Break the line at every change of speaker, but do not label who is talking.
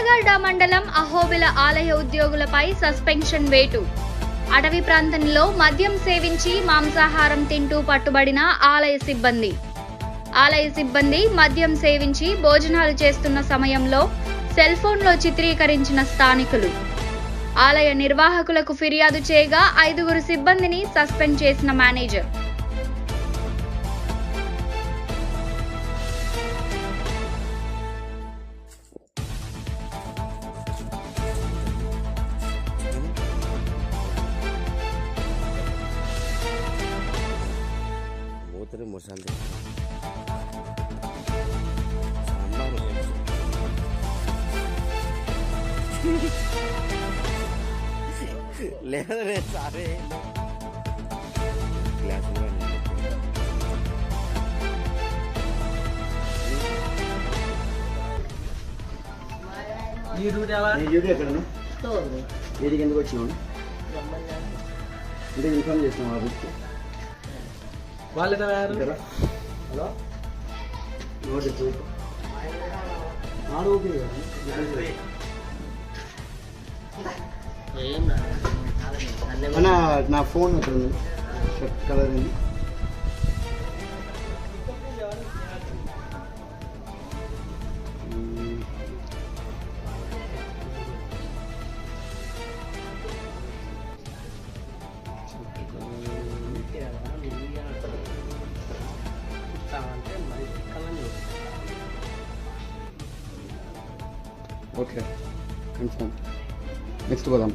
కొత్తగడ్డ మండలం అహోబిల ఆలయ ఉద్యోగులపై సస్పెన్షన్ వేటు. అటవీ ప్రాంతంలో మద్యం సేవించి మాంసాహారం తింటూ పట్టుబడిన ఆలయ సిబ్బంది. ఆలయ సిబ్బంది మద్యం సేవించి భోజనాలు చేస్తున్న సమయంలో సెల్ ఫోన్లో చిత్రీకరించిన స్థానికులు. ఆలయ నిర్వాహకులకు ఫిర్యాదు చేయగా ఐదుగురు సిబ్బందిని సస్పెండ్ చేసిన మేనేజర్.
మూతలు మసాలా సాంబార్ లేదు లేదు సారీ గ్లాసులు
ఈ రూట్ ఎలా
నేను డ్యూటీ ఎక్కడను ఏదికి ఎందుకు వచ్చినావు అంటే ఇన్ఫార్మ్ చేసినావు ఆఫీస్కి
వాళ్ళు ఎట్లా తయారు
హలో? నోటి చూపు. ఆడు అన్న నా ఫోన్ ఎక్కడ ఉంది? షర్ట్ కలర్ ఉంది. Okay. Confirm. Next to Badam.